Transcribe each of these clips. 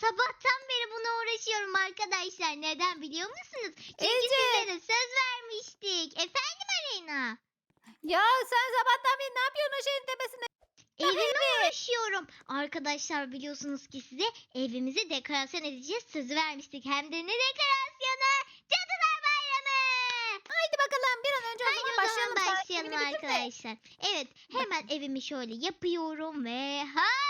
sabahtan beri buna uğraşıyorum arkadaşlar. Neden biliyor musunuz? Çünkü Ece. sizlere söz vermiştik. Efendim Aleyna? Ya sen sabahtan beri ne yapıyorsun o şeyin tepesinde? Evime uğraşıyorum. Arkadaşlar biliyorsunuz ki size evimizi dekorasyon edeceğiz. Sözü vermiştik. Hem de ne dekorasyonu? Cadılar Bayramı. Haydi bakalım bir an önce o Haydi zaman o zaman başlayalım. Arkadaşlar. Evet hemen evimi şöyle yapıyorum ve hazır.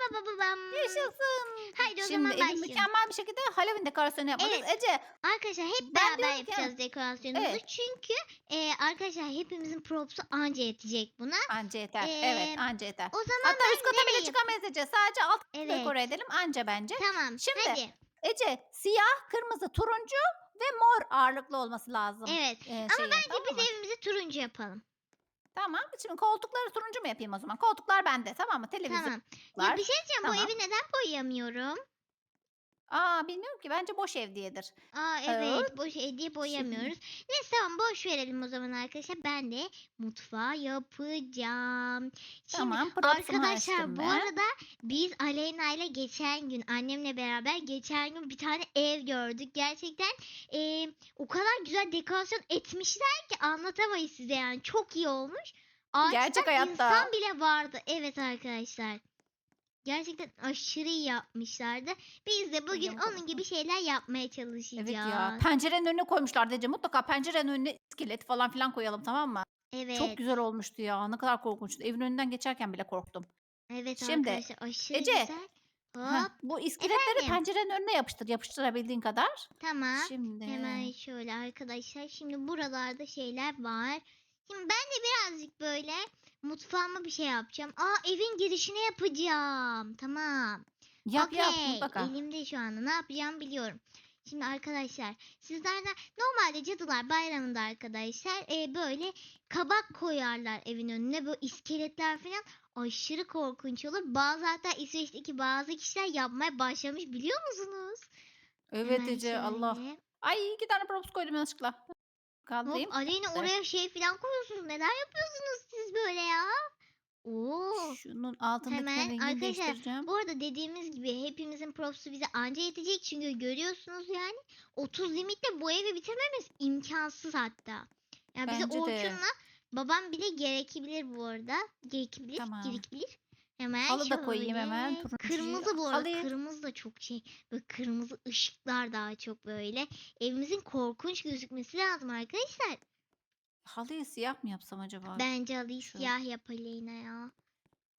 Baba babam. Yaşasın. Haydi o Şimdi zaman evi başlayalım. mükemmel bir şekilde Halloween dekorasyonu yapmalıyız. Evet. Ece Arkadaşlar hep Ben beraber diyorum ki- yapacağız dekorasyonumuzu. Evet. Çünkü e, arkadaşlar hepimizin propsu anca yetecek buna. anca yeter. Ee, evet anca yeter. O zaman Hatta ben üst kata nereye bile çıkamayız Ece. Sadece alt katı Evet. dekore edelim anca bence. Tamam. Şimdi, hadi. Ece siyah, kırmızı, turuncu ve mor ağırlıklı olması lazım. Evet. Ee, Ama şeyin, bence biz evimizi turuncu yapalım. Tamam. Şimdi koltukları turuncu mu yapayım o zaman? Koltuklar bende tamam mı? Televizyon. Tamam. var. Ya bir şey diyeceğim. Tamam. Bu evi neden boyayamıyorum? Aa bilmiyorum ki bence boş ev diyedir. Aa Evet. evet. Boş hediye boyamıyoruz. Neyse tamam boş verelim o zaman arkadaşlar. Ben de mutfağı yapacağım. Şimdi Tamam. Arkadaşlar bu ben. arada biz Aleyna ile geçen gün annemle beraber geçen gün bir tane ev gördük. Gerçekten e, o kadar güzel dekorasyon etmişler ki anlatamayız size yani çok iyi olmuş. Ağaçtan Gerçek hayatta. insan bile vardı. Evet arkadaşlar. Gerçekten aşırı iyi yapmışlardı. Biz de bugün Kocaman onun gibi şeyler yapmaya çalışacağız. Evet ya. Pencerenin önüne koymuşlar Ece. Mutlaka pencerenin önüne iskelet falan filan koyalım tamam mı? Evet. Çok güzel olmuştu ya. Ne kadar korkunçtu. Evin önünden geçerken bile korktum. Evet Şimdi, arkadaşlar aşırı Ece, güzel. Hop bu iskeletleri Efendim? pencerenin önüne yapıştır. Yapıştırabildiğin kadar. tamam. Şimdi. Hemen şöyle arkadaşlar. Şimdi buralarda şeyler var. Şimdi ben de birazcık böyle mutfağıma bir şey yapacağım. Aa evin girişine yapacağım. Tamam. Yap yap Okey, mutlaka. Elimde şu anda ne yapacağımı biliyorum. Şimdi arkadaşlar sizlerden normalde cadılar bayramında arkadaşlar e, böyle kabak koyarlar evin önüne böyle iskeletler falan aşırı korkunç olur. Bazı hatta İsveç'teki bazı kişiler yapmaya başlamış biliyor musunuz? Evet Hemen Ece Allah. şöyle. Ay iki tane props koydum yanlışlıkla. Hop Kaldırayım. Aleyna Evet. oraya şey falan koyuyorsunuz. Neler yapıyorsunuz siz böyle ya? Oo. Şunun altındaki Hemen rengini arkadaşlar, değiştireceğim. Bu arada dediğimiz gibi hepimizin propsu bize anca yetecek. Çünkü görüyorsunuz yani 30 limitle bu evi bitirmemiz imkansız hatta. Yani bize Bence de. Orçun'la babam bile gerekebilir bu arada. Gerekebilir, Tamam. gerekebilir. Hemen Halı da koyayım hemen, şöyle. turuncuyu Kırmızı bu arada. alayım. Kırmızı da çok şey. Böyle kırmızı ışıklar daha çok böyle. Evimizin korkunç gözükmesi lazım arkadaşlar. Halıyı siyah mı yapsam acaba? Bence halıyı Şu. siyah yap Aleyna ya.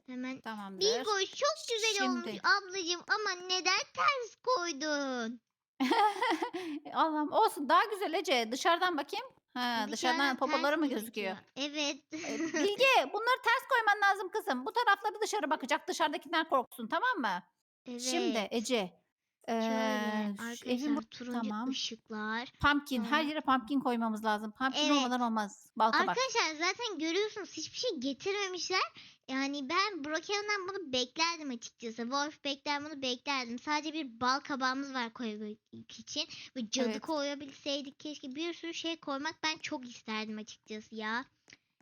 Hemen. Tamamdır. Bingoş çok güzel olmuş Şimdi. ablacığım ama neden ters koydun? Allah'ım olsun daha güzel Ece. Dışarıdan bakayım. Ha, dışarıdan popoları mı gözüküyor? Evet. E, Bilge bunları ters koyman lazım kızım. Bu tarafları dışarı bakacak. Dışarıdakiler korksun tamam mı? evet. Şimdi Ece. Şöyle eee, şu arkadaşlar evin bu- turuncu tamam. ışıklar. Pumpkin. Her Sonra- yere pumpkin koymamız lazım. Pumpkin Evet. olmadan olmaz. Bal kabak. Arkadaşlar zaten görüyorsunuz hiçbir şey getirmemişler. Yani ben Brokeon'dan bunu beklerdim açıkçası. Wolf bekler bunu beklerdim. Sadece bir bal kabağımız var koymak için. Ve cadı Evet. koyabilseydik keşke bir sürü şey koymak ben çok isterdim açıkçası ya.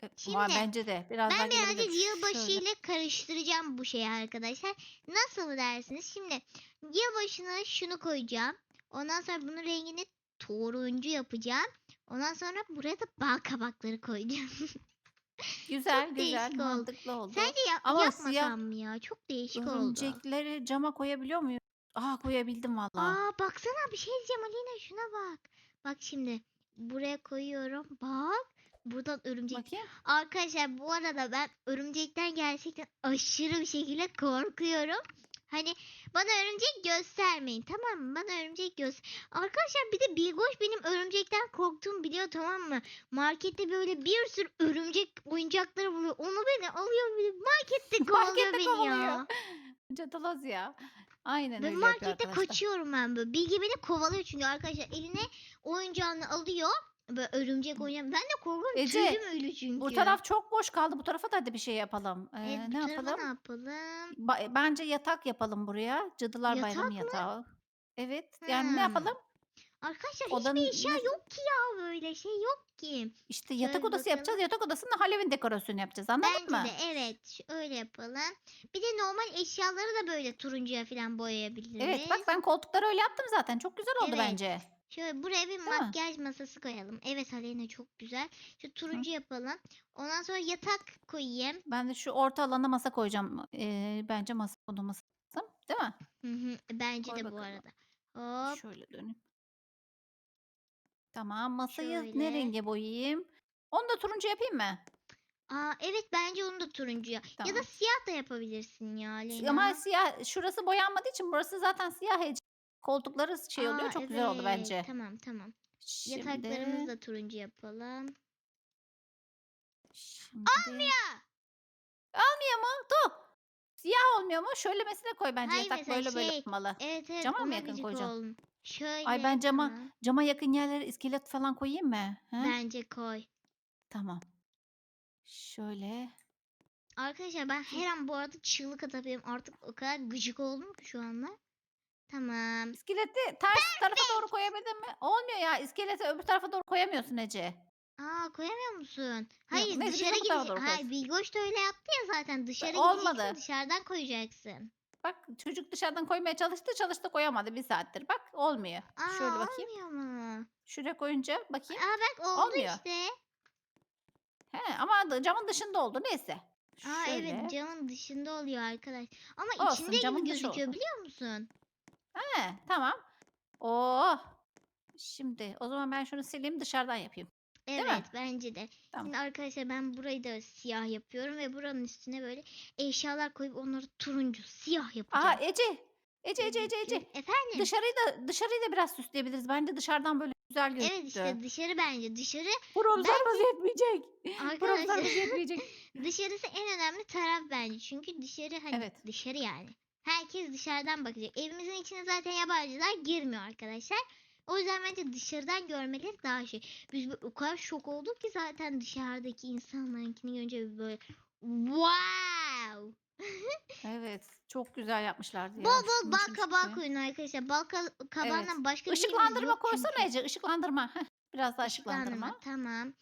E, var Şimdi, bence de. Biraz Ben birazcık yılbaşı Şöyle. ile karıştıracağım bu şeyi arkadaşlar. Nasıl dersiniz? Şimdi yılbaşına şunu koyacağım. Ondan sonra bunun rengini turuncu yapacağım. Ondan sonra buraya da bal kabakları koyacağım. Güzel çok güzel değişik oldu. mantıklı oldu. Sence yap Ama yapmasam siyah mı ya? Çok değişik oldu. Örümcekleri cama koyabiliyor muyum? Aa koyabildim valla. Aa baksana bir şey diyeceğim Alina şuna bak. Bak şimdi buraya koyuyorum. Bak. Buradan örümcek Bakayım. Arkadaşlar bu arada ben örümcekten gerçekten aşırı bir şekilde korkuyorum. Hani bana örümcek göstermeyin tamam mı? Bana örümcek göster. Arkadaşlar bir de Bilgoş benim örümcekten korktuğumu biliyor tamam mı? Markette böyle bir sürü örümcek oyuncakları buluyor. Onu beni alıyor beni markette kovalıyor beni kovalıyor. ya. Cadıloz ya. Aynen Ben öyle markette kaçıyorum ben böyle. Bilge beni kovalıyor çünkü arkadaşlar eline oyuncağını alıyor. Böyle örümcek oyuncağı. Ben de korkuyorum. Ece, Tüyüm öyle çünkü. Bu taraf çok boş kaldı. Bu tarafa da hadi bir şey yapalım. Ee, Evet, bu ne tarafa yapalım? ne yapalım? Ba- bence yatak yapalım buraya. Cadılar Yatak Bayramı mı? yatağı. Evet. Yani ne Hmm. yapalım? Arkadaşlar Odanın hiçbir eşya yok ki ya böyle şey yok ki. İşte yatak Şöyle odası yapacağız. bakalım. Yatak odasında Halloween dekorasyonu yapacağız. Anladın Bence mı? de evet ş- öyle yapalım. Bir de normal eşyaları da böyle turuncuya falan boyayabiliriz. Evet bak ben koltukları öyle yaptım zaten. Çok güzel oldu Evet. bence. Şöyle buraya bir mi? makyaj masası koyalım. Evet Aleyna çok güzel. Şu turuncu yapalım. Ondan sonra yatak koyayım. Ben de şu orta alana masa koyacağım. Ee, bence masa odamız. Değil mi? Hı hı, Bence Koy de bu bakalım. arada. Hop. Şöyle döneyim. Tamam masayı ne Şöyle. renge boyayayım? Onu da turuncu yapayım mı? Aa evet bence onu da turuncuya. Ya da Tamam. siyah da yapabilirsin ya Aleyna. Ama siyah şurası boyanmadığı için burası zaten siyah hece. Koltukları şey oluyor. Aa, Çok güzel oldu evet, bence. Tamam tamam. Şimdi, Yataklarımızı da turuncu yapalım. şimdi... Almıyor mu? Dur. Siyah olmuyor mu? Şöyle mesela koy bence Hayır, yatak böyle böyle şey, olmalı. Evet evet Cama mı yakın koyacaksın? Şöyle. Ay ben cama tamam. cama yakın yerlere iskelet falan koyayım mı? He? Bence koy. Tamam. Şöyle. Arkadaşlar ben her an bu arada çığlık atabilirim. Artık o kadar gıcık oldum ki şu anda. Tamam. İskeleti ters tarafa doğru koyabildin mi? Olmuyor ya. İskeleti öbür tarafa doğru koyamıyorsun Ece. Aa koyamıyor musun? Hayır neyse, dışarı bu tarafa gidecek. doğru Hayır koyarız. Bilgoş da öyle yaptı ya zaten. Dışarı olmadı. gideceksin dışarıdan koyacaksın. Bak çocuk dışarıdan koymaya çalıştı çalıştı koyamadı bir saattir. Bak olmuyor. Aa Şöyle bakayım. olmuyor mu? Şuraya koyunca bakayım. Aa bak oldu Olmuyor. işte. He, ama da- camın dışında oldu neyse. Aa Şöyle. evet camın dışında oluyor arkadaş. Ama Olsun, içinde gibi camın dışı gözüküyor olsun. biliyor musun? He, tamam. Oh. Şimdi o zaman ben şunu sileyim dışarıdan yapayım. mi? Evet bence de. Tamam. Şimdi arkadaşlar ben burayı da siyah yapıyorum ve buranın üstüne böyle eşyalar koyup onları turuncu siyah yapacağım. Aha Ece. Ece Ece Ece Ece. Efendim? Dışarıyı da dışarıyı da biraz süsleyebiliriz. Bence dışarıdan böyle güzel gözüktü. Evet işte dışarı bence dışarı Bronzlarımız yetmeyecek. Bronzlarımız arkadaşlar yetmeyecek. dışarısı en önemli taraf bence. Çünkü dışarı hani Evet. dışarı yani. Herkes dışarıdan bakacak. Evimizin içine zaten yabancılar girmiyor arkadaşlar. O yüzden bence dışarıdan görmeleri daha şey. Biz o kadar şok olduk ki zaten dışarıdaki insanlarınkini görünce böyle wow. Evet. Çok güzel yapmışlardı ya. Bol bol bal kabağı koyun arkadaşlar. Bal ka- kabağından başka bir şeyimiz Işıklandırma yok koysana çünkü. Ece. Işıklandırma. Heh, Biraz daha ışıklandırma. Tamam.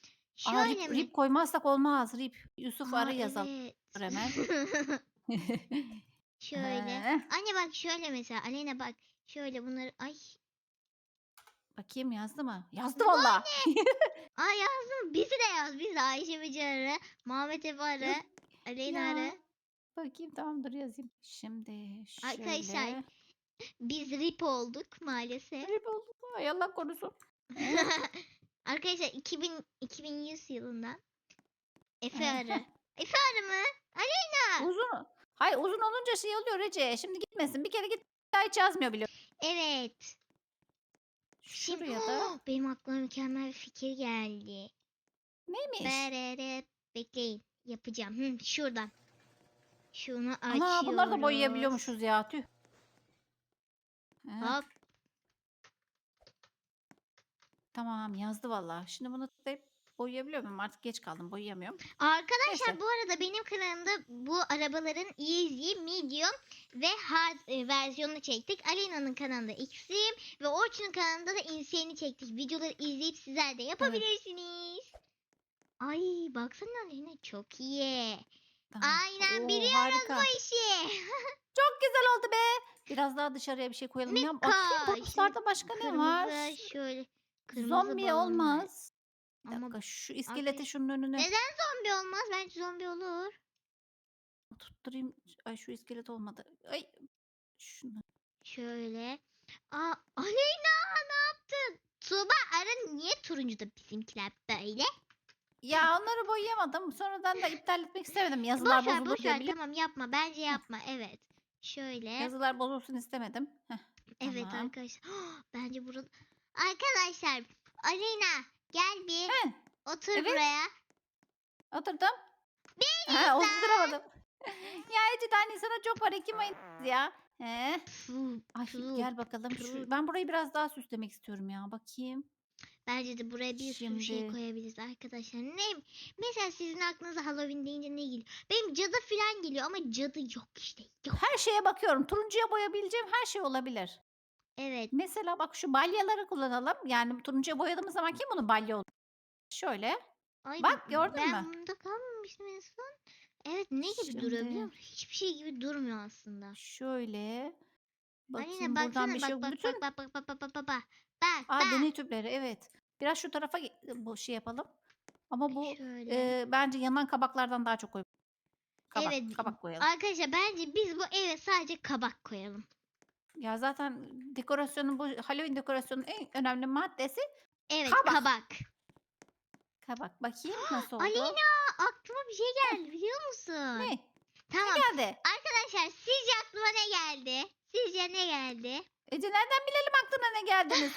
Aa, Şöyle rip, mi? rip koymazsak olmaz. Rip. Yusuf Aa, arı yazalım evet. hemen. şöyle. He. Anne bak şöyle mesela. Aleyna bak. Şöyle bunları ay. Bakayım yazdı mı? Yazdı valla. Ay yazdım. Bizi de yaz. Biz de Ayşe Beci arı. Muhammed Efe arı. Aleyna Ya. arı. Bakayım tamam dur yazayım. Şimdi şöyle. Arkadaşlar, Biz rip olduk maalesef. Rip oldu. Ay Allah korusun. Arkadaşlar 2000, 2100 yılından. Efe arı. Efe arı mı? Uzun. Hayır uzun olunca şey oluyor Ece. Şimdi gitmesin. Bir kere git daha hiç yazmıyor bile. Evet. Şimdi Şuraya da benim aklıma mükemmel bir fikir geldi. neymiş? Berere bekleyin. Yapacağım. Hı, şuradan. Şunu açıyoruz. Ana bunları da boyayabiliyormuşuz ya. Tüh. Evet, Hop. Tamam yazdı valla. Şimdi bunu tıklayıp boyayabiliyor muyum? Artık geç kaldım boyayamıyorum. Arkadaşlar Neyse. bu arada benim kanalımda bu arabaların easy, medium ve hard e, versiyonunu çektik. Alena'nın kanalında Extreme ve Orçun'un kanalında da Insane'i çektik. Videoları izleyip sizler de yapabilirsiniz. Ay baksana Alena çok iyi. Tamam. Aynen Oo, biliyoruz harika. bu işi. Çok güzel oldu be. Biraz daha dışarıya bir şey koyalım. Ya, bakayım bulutlarda başka ne var? Kırmızı şöyle. Kırmızı Zombi balon var. olmaz. Bir Ama dakika şu iskeleti arkadaş- şunun önüne Neden zombi olmaz? Bence zombi olur. tutturayım. Ay şu iskelet olmadı. Ay şunu. Şöyle. Aa, Aleyna ne yaptın? Tuğba ara niye turuncu da bizimkiler böyle? Ya onları boyayamadım. Sonradan da iptal etmek istemedim. Yazılar Boş ver bozulur boş diye ver tamam yapma bence yapma evet. Şöyle. Yazılar bozulsun istemedim. Heh, Evet tamam. arkadaşlar. bence burada. Arkadaşlar Aleyna gel bir Heh, otur evet. buraya. oturdum. Ha, oturamadım. ya Ece daha Nisan'a çok var. Ekim ayındayız ya. He. Ay gel bakalım. Şu, ben burayı biraz daha süslemek istiyorum ya. Bakayım. Bence de buraya bir sürü şey Şimdi- koyabiliriz arkadaşlar. Ne? Mesela sizin aklınıza Halloween deyince ne geliyor? Benim cadı falan geliyor ama cadı yok işte. Yok. Her şeye bakıyorum. Turuncuya boyayabileceğim her şey olabilir. Evet. Mesela bak şu balyaları kullanalım. Yani turuncuya boyadığımız zaman kim bunu balya olur? Şöyle. Ay, Bak, gördün ben mü? bunda kalmamıştım en son. Evet ne gibi duruyor biliyor Şimdi- musun? Hiçbir şey gibi durmuyor aslında. Şöyle. Bakayım Aleyna buradan baksana bir bak şey yok. bak, Bütün... bak bak bak bak bak bak bak. Bak Aa, bak. deney tüpleri evet. Biraz şu tarafa ge- bu şey yapalım. Ama bu Şöyle. e, bence yanan kabaklardan daha çok koy. Kabak, Evet, kabak koyalım. Arkadaşlar bence biz bu eve sadece kabak koyalım. Ya zaten dekorasyonun bu Halloween dekorasyonun en önemli maddesi Evet Kabak. kabak. kabak. Bakayım nasıl oldu? Aleyna aklıma bir şey geldi biliyor musun? Ne? Tamam. Geldi. Arkadaşlar sizce aklıma ne geldi? Sizce ne geldi? Ece nereden bilelim aklına ne geldiğini?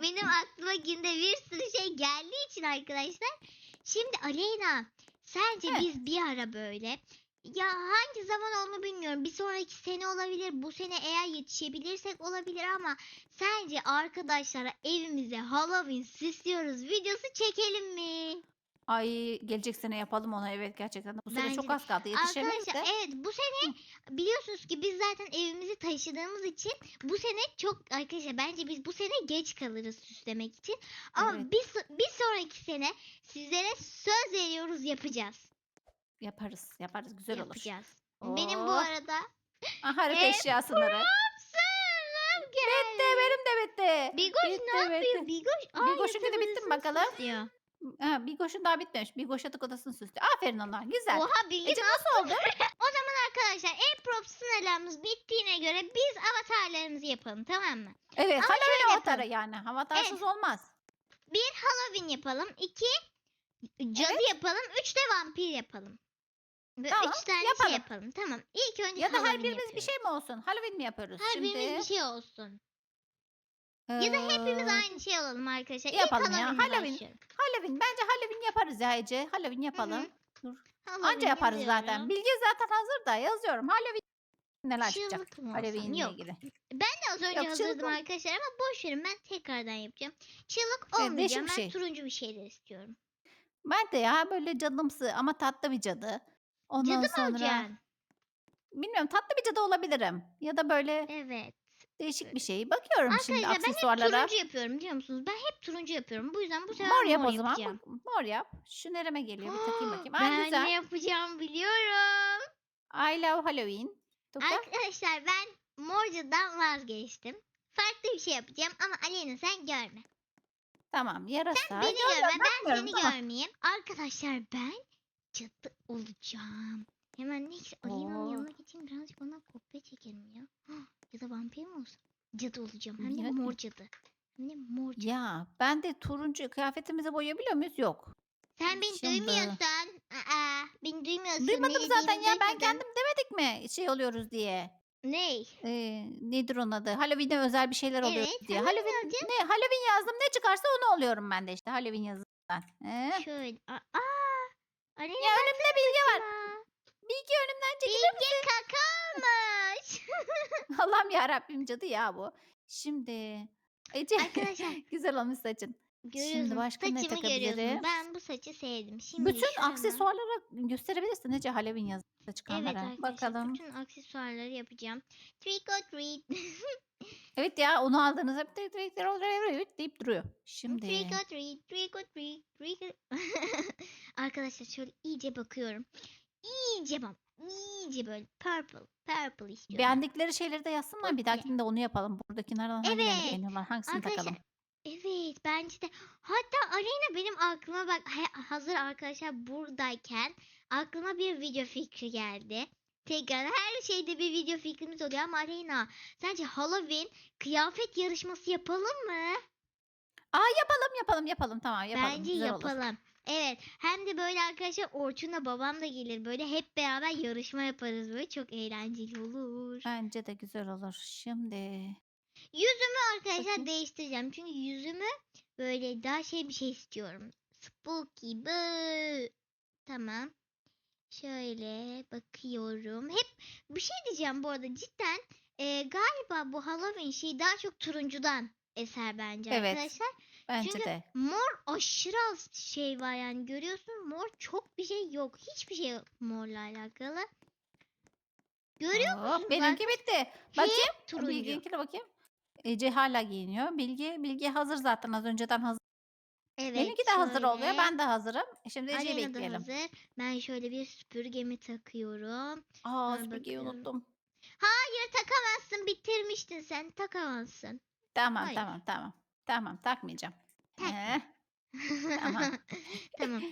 Benim aklıma günde bir sürü şey geldiği için arkadaşlar. Şimdi Aleyna sence Heh. biz bir ara böyle ya hangi zaman olduğunu bilmiyorum. Bir sonraki sene olabilir. Bu sene eğer yetişebilirsek olabilir ama sence arkadaşlara evimize Halloween süslüyoruz videosu çekelim mi? Ay gelecek sene yapalım onu evet gerçekten. de. Bu sene Bence çok de. az kaldı yetişemeyiz Arkadaşlar de. evet bu sene biliyorsunuz ki biz zaten evimizi taşıdığımız için bu sene çok arkadaşlar bence biz bu sene geç kalırız süslemek için. Ama Evet. bir, so- bir sonraki sene sizlere söz veriyoruz yapacağız. Yaparız yaparız güzel olur. yapacağız. Benim bu Oh. arada Aha harita Hep eşya sınırı. sınırım Bitti geldi. benim de bitti. Bigoş bitti, ne yapıyor? bitti. Bigoş. Aa, Bigoş'unki de yatak bitti mi odasını bakalım? süslüyor. Ha, bir koşun daha bitmemiş. Bir koş yatak odasını süslü. Aferin ona. Güzel. Oha bilgi Ece nasıl oldu? O zaman arkadaşlar en prop sınırlarımız bittiğine göre biz avatarlarımızı yapalım tamam mı? Evet. Ama Halloween avatarı yani. Avatarsız olmaz. Bir Halloween yapalım. iki cadı yapalım. Üç de vampir yapalım. Böyle Tamam, üç tane yapalım. şey yapalım. Tamam. İlk önce Ya da her Halloween birimiz bir yapıyoruz. şey mi olsun? Halloween mi yapıyoruz? Her Şimdi, birimiz bir şey olsun. Ya da hepimiz eee, aynı şey olalım arkadaşlar. yapalım İlk ya, Halloween'le Halloween. başlıyorum. Halloween. Bence Halloween yaparız ya Ece. Halloween yapalım. Dur. Halloween Anca yaparız zaten. Bilgi zaten hazır da yazıyorum. Halloween neler çıkacak? Çığlık mı olsun? Halloween ile Yok. ilgili. Ben de az önce Yok, çığlık hazırladım ol- arkadaşlar ama boş verin ben tekrardan yapacağım. Çığlık Evet, olmayacağım. değişik Ben bir şey. turuncu bir şeyler istiyorum. Ben de ya böyle cadımsı ama tatlı bir cadı. Ondan Cadı mı sonra olacaksın? bilmiyorum tatlı bir cadı olabilirim. Ya da böyle Evet. değişik bir şey. Bakıyorum şimdi Arkadaşlar ben hep aksesuarlara. turuncu yapıyorum biliyor musunuz? Ben hep turuncu yapıyorum. Bu yüzden bu sefer Mor yap o zaman. yapacağım. Mor yap. Şu nereme geliyor? Bir takayım bakayım. ben Ay güzel. ne yapacağım biliyorum. I love Halloween. Tuka. Arkadaşlar ben morcadan vazgeçtim. Farklı bir şey yapacağım ama Aleyna sen görme. Tamam yarasa. Beni görme ben seni görmeyeyim. Arkadaşlar ben cadı olacağım. Hemen neyse Aleyna'nın Oo. yanına geçeyim birazcık ondan kopya çekelim ya. Ya da vampir mi olsam? Cadı olacağım. Hem de mor cadı. Hem de mor cadı. Ya ben de turuncu kıyafetimizi boyayabiliyor muyuz? Yok. Sen beni Şimdi- duymuyorsun. Aa, beni duymuyorsun. Duymadım Ne zaten dediğimi ya ben duymadın. kendim demedik mi şey oluyoruz diye. Ney? Ee, nedir onun adı? Halloween'e özel bir şeyler oluyor Evet, diye. Halloween ne Halloween yazdım ne çıkarsa onu oluyorum ben de işte Halloween yazından. Ee? Şöyle. Aa. aa. Aleyna Ya önümde bilgi var. Bilgi önümden çekilir Bilge kakamış. Allah'ım ya Rabbim cadı ya bu. Şimdi Ece Arkadaşlar güzel olmuş saçın. görüyorsunuz. başka ne Saçımı takabilirim? görüyorsunuz. Ben bu saçı sevdim. Şimdi Bütün şurama- aksesuarlara gösterebilirsin Ece Halloween yazısı Evet çıkanlara. arkadaşlar Bakalım. bütün aksesuarları yapacağım. Trick or treat. Evet ya onu aldığınızda hep tık tık tık tık deyip duruyor. Şimdi trick or treat. Trick or treat. Trick or... arkadaşlar şöyle iyice bakıyorum. İyice bak. İyice böyle purple. Purple istiyorum. beğendikleri şeyleri de yazsınlar. Bir Okey. dahakinde onu yapalım. Buradakilerden hangilerini Evet. beğeniyorlar? Hangisini Arkadaşlar takalım? Evet bence de. Hatta Aleyna benim aklıma bak hazır arkadaşlar buradayken aklıma bir video fikri geldi. Tekrar her şeyde bir video fikrimiz oluyor ama Aleyna sence Halloween kıyafet yarışması yapalım mı? Aa yapalım yapalım yapalım. Tamam yapalım. Bence Güzel olur. Evet hem de böyle arkadaşlar Orçun'la babam da gelir böyle hep beraber yarışma yaparız böyle çok eğlenceli olur. Bence de güzel olur. Şimdi Yüzümü arkadaşlar Bakayım. değiştireceğim. Çünkü yüzümü böyle daha şey bir şey istiyorum. Spooky bı. Tamam. Şöyle bakıyorum. Hep bir şey diyeceğim bu arada cidden e, galiba bu Halloween şeyi daha çok turuncudan eser bence Evet. arkadaşlar. Bence Çünkü de. Mor aşırı az şey var yani görüyorsun mor çok bir şey yok. Hiçbir şey yok morla alakalı. Görüyor Hop, musunuz? benimki bitti. Bakayım. Bilginkine bakayım. Ece hala giyiniyor. Bilgi Bilgi hazır zaten az önceden hazır. Evet Benimki de hazır oluyor. şöyle. Ben de hazırım. E, Şimdi Ece'yi Aleyna da bekleyelim. hazır. Ben şöyle bir süpürgemi takıyorum. Aa Ben süpürgeyi bakıyorum. unuttum. Hayır takamazsın bitirmiştin sen takamazsın. Tamam Hayır. tamam tamam. Tamam takmayacağım. Tak. Ee, Tamam. tamam.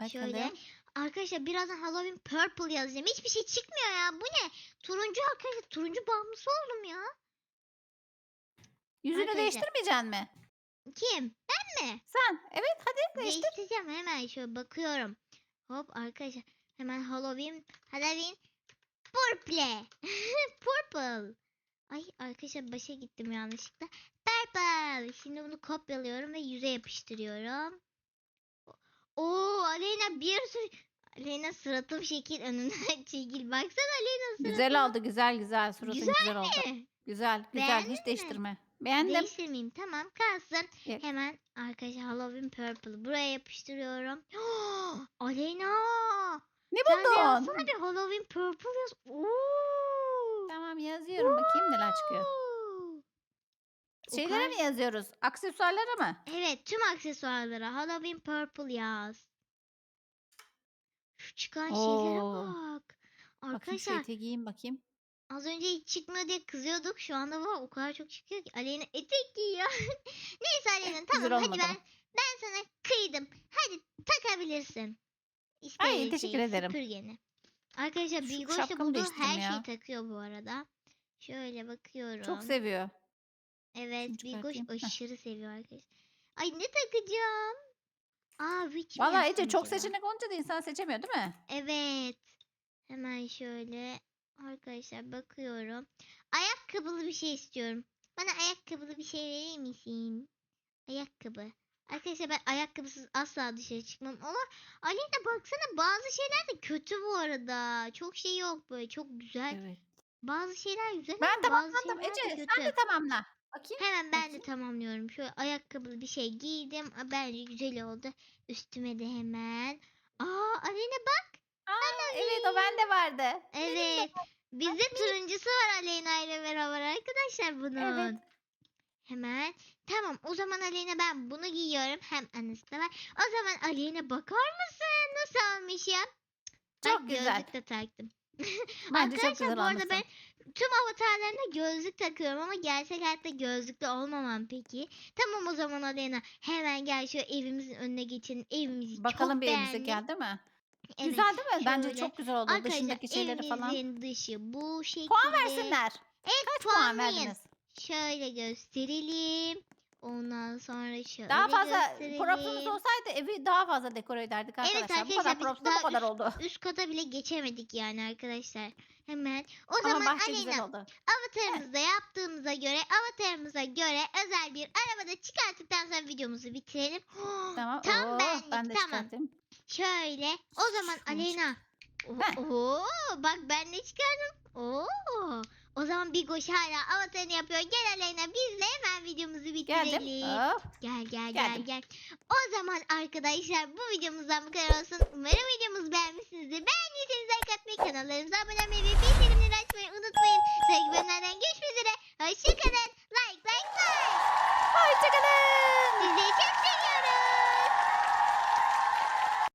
Şöyle. Arkadaşlar birazdan Halloween Purple yazacağım. Hiçbir şey çıkmıyor ya. Bu ne? Turuncu arkadaşlar. Turuncu bağımlısı oldum ya. Yüzünü Arkadaşlar. değiştirmeyeceksin mi? Kim? Ben mi? Sen. Evet hadi değiştir. Değiştireceğim hemen şöyle bakıyorum. Hop arkadaşlar. Hemen Halloween. Halloween Purple. Purple. Ay arkadaşlar başa gittim yanlışlıkla. Purple. Şimdi bunu kopyalıyorum ve yüze yapıştırıyorum. Oo Aleyna bir sürü... Aleyna suratım şekil önünden çekil. Baksana Aleyna suratım. Güzel oldu güzel güzel. Suratın Güzel güzel, oldu. mi? Güzel güzel. Beğendin mi? Hiç değiştirme. Beğendim. Değiştirmeyeyim tamam kalsın. Evet. Hemen arkadaşlar Halloween Purple buraya yapıştırıyorum. Aleyna Ne sen de buldun? bir Halloween Purple yaz. Oo. Tamam yazıyorum bakayım neler çıkıyor. Şeylere mi yazıyoruz? Aksesuarlara mı? Evet tüm aksesuarlara Halloween Purple yaz. Şu çıkan şeylere Oo. bak. Bakayım Arkadaşlar şu giyeyim bakayım. az önce hiç çıkmıyor diye kızıyorduk. Şu anda var o kadar çok çıkıyor ki. Aleyna etek giyiyor. Neyse Aleyna tamam hadi olmadı ben ben sana kıydım. Hadi takabilirsin. Ay, İstediğin teşekkür şeyi, ederim. Süpürgeni. Arkadaşlar Şu Bilgoş da şapkamı bulduğu her ya. şeyi takıyor bu arada. Şöyle bakıyorum. Çok seviyor. Evet Şunu Bilgoş çıkartayım. Heh. aşırı seviyor arkadaşlar. Ay ne takacağım? Aa witch mi yapsam Ece çok acaba? seçenek olunca da insan seçemiyor değil mi? Evet. Hemen şöyle arkadaşlar bakıyorum. Ayakkabılı bir şey istiyorum. Bana ayakkabılı bir şey verir misin? Ayakkabı. Arkadaşlar ben ayakkabısız asla dışarı çıkmam ama Aleyna baksana bazı şeyler de kötü bu arada. Çok şey yok böyle çok güzel. Evet. Bazı şeyler güzel Ben ama bazı tamamladım şeyler de Ece. kötü. Sen de tamamla. Bakayım. Hemen ben de Bakayım. tamamlıyorum. Şöyle ayakkabılı bir şey giydim. Aa, Bence güzel oldu. Üstüme de hemen. Aa Aleyna bak. Aa, evet o bende vardı. De Evet. Bizde turuncusu var Aleyna ile beraber arkadaşlar bunun. Evet. Hemen. Tamam o zaman Aleyna ben bunu giyiyorum. Hem annesi de var. O zaman Aleyna bakar mısın? Nasıl almış ya? Çok Bak, güzel. Gözlük de taktım. Bence çok Arkadaşlar güzel bu arada almışsın. ben tüm avatarlarına gözlük takıyorum ama gerçek hayatta gözlüklü olmamam peki. Tamam o zaman Aleyna hemen gel şu evimizin önüne geçelim. Evimizi Bakalım çok bir elimize beğendim. geldi mi? Evet, Güzel değil mi? Bence şöyle. çok güzel oldu. Arkadaşlar Dışındaki şeyleri falan. evimizin dışı bu şekilde. Puan versinler. Evet Kaç puan puanlayın. verdiniz? Şöyle gösterelim. Ondan sonra şöyle Daha fazla gösterelim. propsumuz olsaydı evi daha fazla dekore ederdik Evet arkadaşlar. bu arkadaşlar, kadar biz props da daha bu kadar oldu. Üst kata bile geçemedik yani arkadaşlar. Hemen. O Ama zaman bahçe güzel Aleyna oldu. avatarımızda yaptığımıza göre avatarımıza göre özel bir arabada çıkarttıktan sonra videomuzu bitirelim. Tamam. Tam Oo, benlik, ben de tamam. çıkartayım. Şöyle. O zaman Aleyna. Oo, bak ben ne çıkardım. Oo. O zaman Bigoş hala avatarını yapıyor. Gel Aleyna biz de hemen videomuzu bitirelim. Geldim. Gel gel gel gel. O zaman arkadaşlar bu videomuzdan bu kadar olsun. Umarım videomuzu beğenmişsinizdir. Beğendiyseniz like atmayı, kanallarımıza abone olmayı ve bildirimleri açmayı unutmayın. Sevgili bölümlerden görüşmek üzere. Hoşçakalın. Like like like. Hoşçakalın. Sizi çok